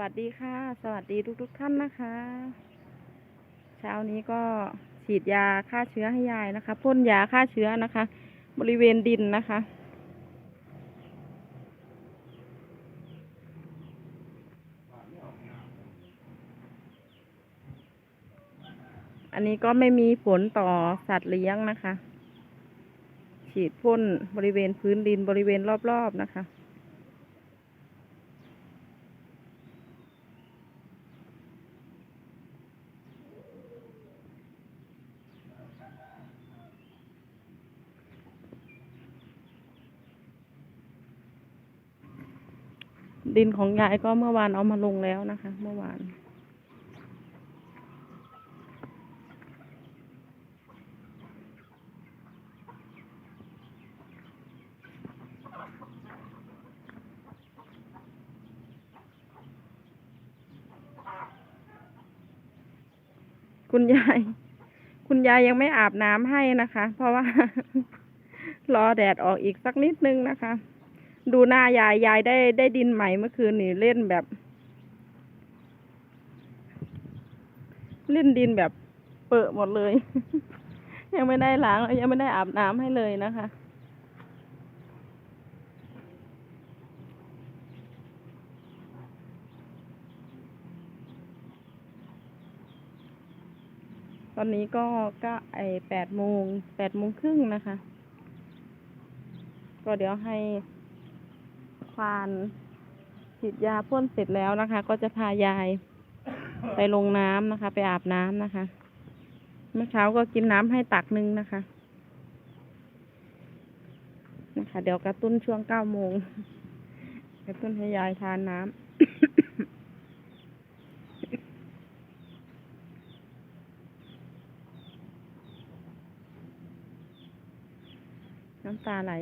วัสดีค่ะ สวัสดีทุกๆท่านนะคะ เช้านี้ก็ฉีดยาฆ่าเชื้อให้ยายนะคะพ่นยาฆ่าเชื้อนะคะ บริเวณดินนะคะ อันนี้ก็ไม่มีผลต่อสัตว์เลี้ยงนะคะ ฉีดพ่นบริเวณพื้นดินบริเวณรอบๆนะคะ ดินของยายก็เมื่อวานเอามาลงแล้วนะคะ เมื่อวานคุณยาย คุณยายยังไม่อาบน้ำให้นะคะ เพราะว่า รอแดดออกอีกสักนิดนึงนะคะ ดูหน้ายายยายได้ได้ดินใหม่เมื่อคืนนี่เล่นแบบ เล่นดินแบบเปิดหมดเลย ยังไม่ได้ล้างยังไม่ได้อาบน้ำให้เลยนะคะตอนนี้ก็ก็ไอแปดโมงแปดโมงครึ่งนะคะ ก็เดี๋ยวให้ ควานฉีดยาพ่นเสร็จแล้วนะคะ ก็จะพายายไปลงน้ำนะคะ ไปอาบน้ำนะคะ เมื่อเช้าก็กินน้ำให้ตักหนึงนะคะ นะคะ เดี๋ยวกระตุ้นช่วงเก้าโมงกระตุ้นให้ยายทานน้ำน้ำตาไหล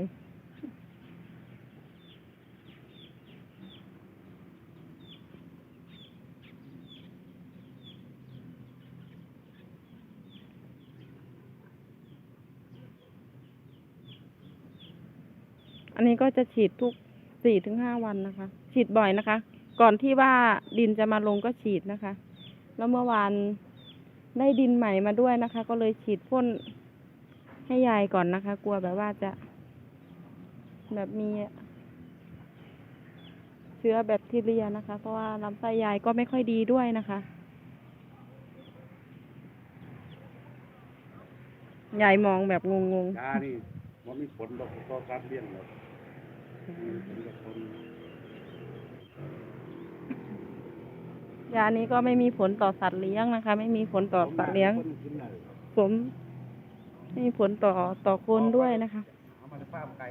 อันนี้ก็จะฉีดทุกสี่ถึงห้าวันนะคะ ฉีดบ่อยนะคะ ก่อนที่ว่าดินจะมาลงก็ฉีดนะคะ แล้วเมื่อวานได้ดินใหม่มาด้วยนะคะ ก็เลยฉีดพ่นให้ยายก่อนนะคะ กลัวแบบว่าจะ แบบมีเชื้อแบคทีเรียนะคะ เพราะว่าลำไส้ยายก็ไม่ค่อยดีด้วยนะคะยายมองแบบงงยานี่ มันมีผลต่อต่อการเลี้ยงเลยมีผลต่อคนยานี้ก็ไม่มีผลต่อสัตว์เลี้ยงนะคะ ไม่มีผลต่อสัตว์เลี้ยง คนกินได้ผมไม่มีผลต่อต่อคนด้วยนะคะ เอามาจากฟาร์มไก่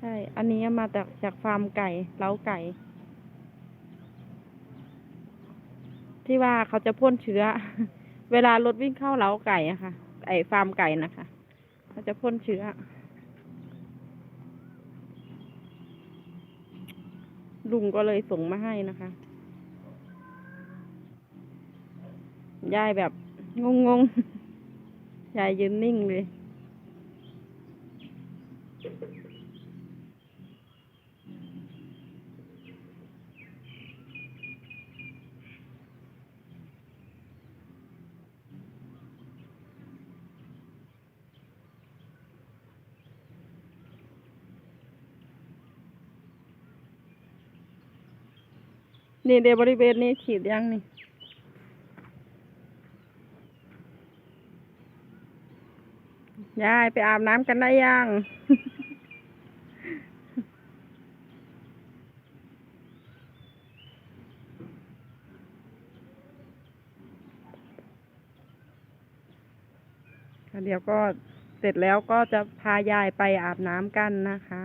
ใช่ อันนี้มาจากจากฟาร์มไก่เล้าไก่ ที่ว่าเขาจะพ่นเชื้อ เวลารถวิ่งเข้าเล้าไก่อะค่ะ ไอฟาร์มไก่นะคะ เขาจะพ่นเชื้อ ลุงก็เลยส่งมาให้นะคะ ยายแบบงงงๆยายยืนนิ่งเลย นี่เดบริเวณนี้ฉีดยังนี่ยายไปอาบน้ำกันได้ยังเดี๋ยวก็เสร็จแล้วก็จะพายายไปอาบน้ำกันนะคะ